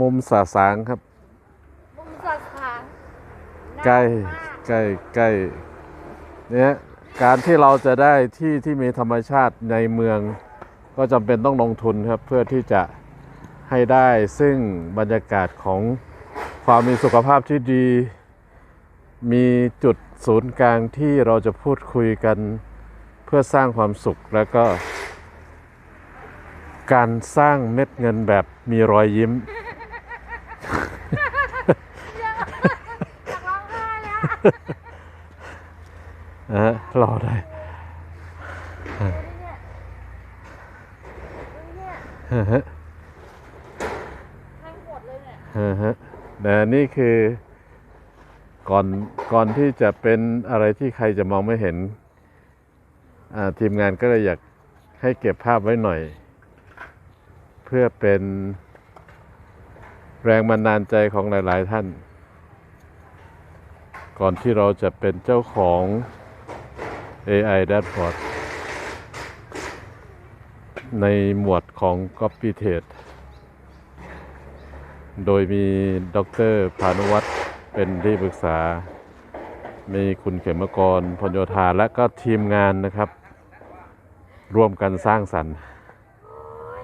มุมสาสางครับ มุมสัตว์ขางใกล้น่ามากใกล้ใกล้เนี่ยการที่เราจะได้ที่ที่มีธรรมชาติในเมือง ก็จำเป็นต้องลงทุนครับ เพื่อที่จะให้ได้ซึ่งบรรยากาศของความมีสุขภาพที่ดี มีจุดศูนย์กลางที่เราจะพูดคุยกันเพื่อสร้างความสุขแล้วก็ การสร้างเม็ดเงินแบบมีรอยยิ้ม อยากร้องไห้แล้วนะฮะรอได้เนี่ยเนี่ยฮะฮะทั้งหมดเลยฮะแต่นี่คือก่อนก่อนที่จะเป็นอะไรที่ใครจะมองไม่เห็น ทีมงานก็เลยอยากให้เก็บภาพไว้หน่อย เพื่อเป็น แรงบันดาลใจของหลาย ๆ ท่าน ก่อนที่เราจะเป็นเจ้าของ AI Dashboard ในหมวดของ Copy t a d e โดยมีดรพานุวัฒน์เป็นที่ปรึกษา มีคุณเขมกรพลโยธาและก็ทีมงานนะครับ ร่วมกันสร้างสรรค์